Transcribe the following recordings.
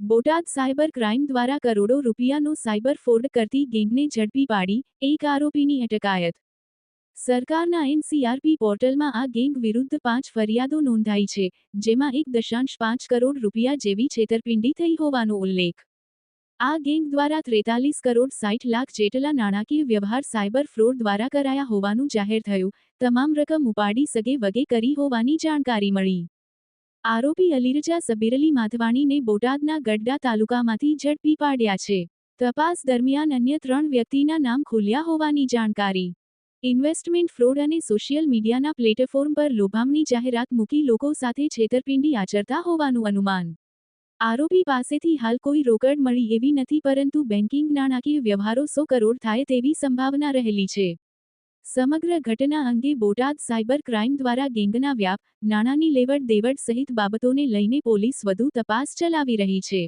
Botad cyber crime દ્વારા કરોડો રૂપિયાનો સાયબર ફ્રોડ કરતી ગેંગને ઝડપી પાડી એક આરોપીની અટકાયત. સરકારના એનસીઆરપી પોર્ટલમાં આ ગેંગ વિરુદ્ધ પાંચ ફરિયાદો નોંધાઈ છે, જેમાં એક દશાંશ પાંચ કરોડ રૂપિયા જેવી છેતરપિંડી થઈ હોવાનો ઉલ્લેખ. આ ગેંગ દ્વારા ત્રેતાલીસ કરોડ સાઠ લાખ જેટલા નાણાકીય વ્યવહાર સાયબર ફ્રોડ દ્વારા કરાયા હોવાનું જાહેર થયું, તમામ રકમ ઉપાડી સગે વગે કરી હોવાની જાણકારી મળી. આરોપી અલીરજા સબીરલી માધવાણીને બોટાદના ગઢડા તાલુકામાંથી ઝડપી પાડ્યા છે. તપાસ દરમિયાન અન્ય ત્રણ વ્યક્તિના નામ ખુલ્યા હોવાની જાણકારી. ઇન્વેસ્ટમેન્ટ ફ્રોડ અને સોશિયલ મીડિયાના પ્લેટફોર્મ પર લોભામણી જાહેરાત મૂકી લોકો સાથે છેતરપિંડી આચરતા હોવાનું અનુમાન. આરોપી પાસેથી હાલ કોઈ રોકડ મળી એવી નથી પરંતુ બેન્કિંગ નાણાકીય વ્યવહારો સો કરોડ થાય તેવી સંભાવના રહેલી છે. સમગ્ર ઘટના અંગે બોટાદ સાયબર ક્રાઇમ દ્વારા ગેંગના વ્યાપ, નાણાંની લેવડ દેવડ સહિત બાબતોને લઈને પોલીસ વધુ તપાસ ચલાવી રહી છે.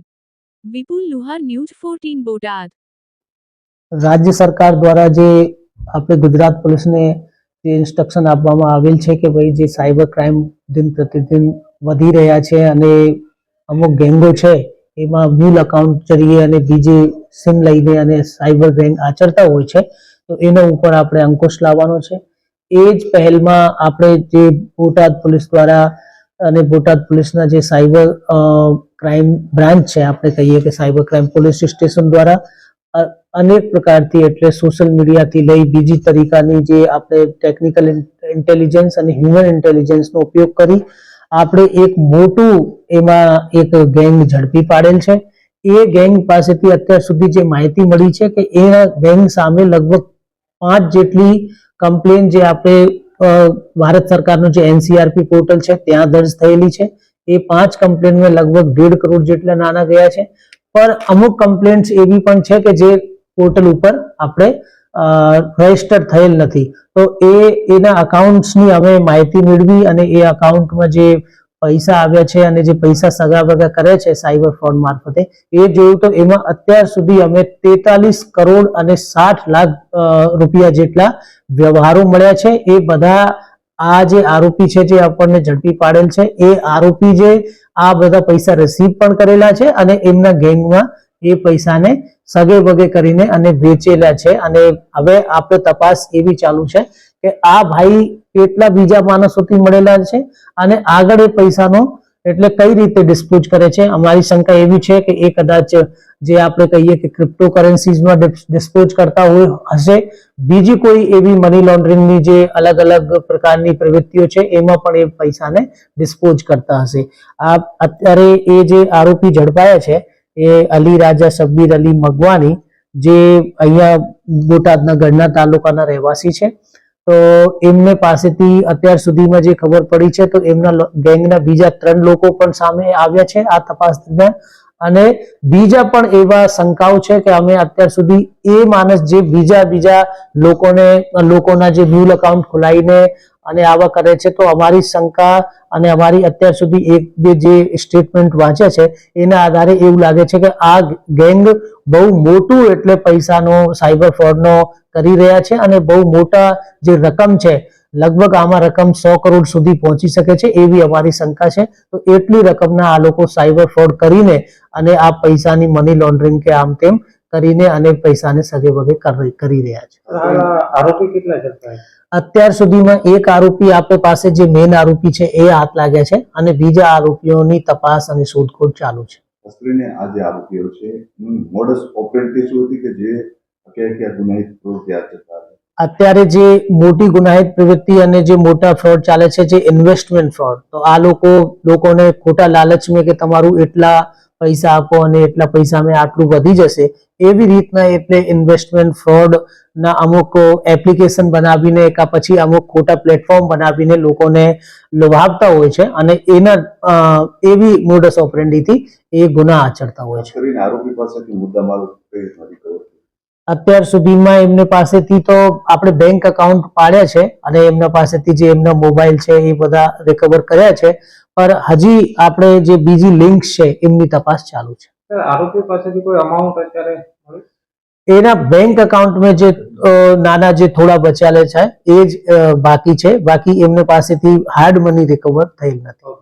Vipul Luhar news fourteen, Botad. રાજ્ય સરકાર દ્વારા જે આપણે ગુજરાત પોલીસને જે ઇન્સ્ટ્રક્શન આપવામાં આવેલ છે કે ભાઈ જે સાયબર ક્રાઇમ દિન પ્રતિદિન વધી રહ્યા છે અને અમુક ગેંગો છે, એમાં મ્યુલ અકાઉન્ટ જરીએ અને બીજી સિમ લઈને અને સાયબર ગેંગ આચરતા હોય છે તો એના ઉપર આપણે અંકુશ લાવવાનો છે. એ જ પહેલમાં આપણે જે બોટાદ પોલીસ દ્વારા અને બોટાદ પોલીસના જે સાયબર ક્રાઇમ બ્રાન્ચ છે, આપણે કહીએ કે સાયબર ક્રાઇમ પોલીસ સ્ટેશન દ્વારા અનેક પ્રકારથી એટલે સોશિયલ મીડિયાથી લઈ બીજી તરીકાની જે આપણે ટેકનિકલ ઇન્ટેલિજન્સ અને હ્યુમન ઇન્ટેલિજન્સનો ઉપયોગ કરી, આપણે એક મોટું એમાં એક ગેંગ ઝડપી પાડેલ છે. એ ગેંગ પાસેથી અત્યાર સુધી જે માહિતી મળી છે કે એ ગેંગ સામે લગભગ પાંચ જેટલી કમ્પ્લેન જે આપણે ભારત સરકારનું જે એનસીઆરપી પોર્ટલ છે, ત્યાં દર્જ થયેલી છે. એ પાંચ કમ્પ્લેનમાં લગભગ દોઢ કરોડ જેટલા નાના ગયા છે. પણ અમુક કમ્પ્લેન્ટ્સ એવી પણ છે કે જે પોર્ટલ ઉપર આપણે રજિસ્ટર થયેલ નથી. તો એ, એના અકાઉન્ટ્સની અમે માહિતી મેળવી અને એ અકાઉન્ટમાં જે પૈસા આવ્યા છે અને જે પૈસા સગા ભગા કરે છે સાયબર ફ્રોડ મારફતે, એ જોયું તો એમાં અત્યાર સુધી અમે તેતાલીસ કરોડ અને સાઠ લાખ રૂપિયા જેટલા વ્યવહારો મળ્યા છે. એ બધા આ જે આરોપી છે જે આપણને ઝડપી પાડેલ છે, એ આરોપી જે આ બધા પૈસા રિસીવ પણ કરેલા છે અને એમના ગેંગમાં એ પૈસાને સગે વગે કરીને અને વેચેલા છે. અને હવે આપણે તપાસ એવી ચાલુ છે કે આ ભાઈ કેટલા બીજા માણસોથી મળેલા છે અને આગળ એ પૈસાનો એટલે કઈ રીતે ડિસ્પોઝ કરે છે? અમારી શંકા એવી છે કે એ કદાચ જે આપણે કહીએ કે ક્રિપ્ટોકરન્સીઝમાં ડિસ્પોઝ કરતા હોય, હશે. બીજી કોઈ એવી મની લોન્ડરિંગની જે અલગ અલગ પ્રકારની પ્રવૃત્તિઓ છે, એમાં પણ એ પૈસાને ડિસ્પોઝ કરતા હશે. આ અત્યારે એ જે આરોપી ઝડપાયા છે, એ અલી રાજા શબ્બીર અલી મગવાની, જે અહીંયા બોટાદના ગઢના તાલુકાના રહેવાસી છે તો એમને પાસેથી અત્યાર સુધીમાં જે ખબર પડી છે, તો એમના ગેંગના બીજા ત્રણ લોકો પણ સામે આવ્યા છે આ તપાસ દરમિયાન. અને બીજા પણ એવા શંકાઓ છે કે અમે અત્યાર સુધી એ માણસ જે બીજા બીજા લોકોને, લોકોના જે મ્યુલ અકાઉન્ટ ખોલાવીને અને આવા કરે છે તો અમારી શંકા અને અમારી અત્યાર સુધી એક બે જે સ્ટેટમેન્ટ વાંચ્યા છે, એના આધારે એવું લાગે છે કે આ ગેંગ બહુ મોટું એટલે પૈસાનો સાયબર ફ્રોડનો કરી રહ્યા છે અને બહુ મોટા જે રકમ છે, લગભગ આમાં રકમ સો કરોડ સુધી પહોંચી શકે છે એવી અમારી શંકા છે. તો એટલી રકમના આ લોકો સાયબર ફ્રોડ કરીને અને આ પૈસાની મની લોન્ડરિંગ કે આમ તેમ કરીને અને પૈસાને સગે વગે કરી રહ્યા છે. આરોપી કેટલા ઝડપાય અત્યાર સુધીમાં એક આરોપી આપણી પાસે જે મેઇન આરોપી છે એ હાથ લાગ્યા છે અને બીજા આરોપીઓની તપાસ અને શોધખોળ ચાલુ છે. ખાસ આ જે આરોપીઓ છે મોડસ ઓપરેન્ટી શું હતી કે જે કયા કયા ગુનાહિત પ્રવૃત્તિ આચરતા અત્યારે જે મોટી ગુનાહિત પ્રવૃત્તિ અને જે મોટા ફ્રોડ ચાલે છે જે ઇન્વેસ્ટમેન્ટ ફ્રોડ તો આ લોકો લોકોને ખોટા લાલચ મેં કે તમારું એટલા પૈસા આપો અને એટલા પૈસામાં આટલું વધી જશે એવી રીતના એટલે ઇન્વેસ્ટમેન્ટ ફ્રોડ ના અમુક એપ્લિકેશન બનાવીને કા પછી અમુક ખોટા પ્લેટફોર્મ બનાવીને લોકોને લોભાવતા હોય છે અને એના એવી મોડસ ઓપરેન્ડીથી એ ગુના આચરતા હોય છે? અત્યાર સુધીમાં એમને પાસેથી તો આપણે બેંક અકાઉન્ટ પાડ્યા છે અને એમના પાસેથી જે એમના મોબાઈલ છે એ બધા રિકવર કર્યા છે પર હજી આપણે જે બીજી લિંક્સ છે એમની તપાસ ચાલુ છે. આરોપી પાસેથી કોઈ અમાઉન્ટ અત્યારે એના બેંક અકાઉન્ટમાં જે નાના જે થોડા બચાલે છે એ જ બાકી છે. બાકી એમને પાસેથી હાર્ડ મની રિકવર થયેલ નથી.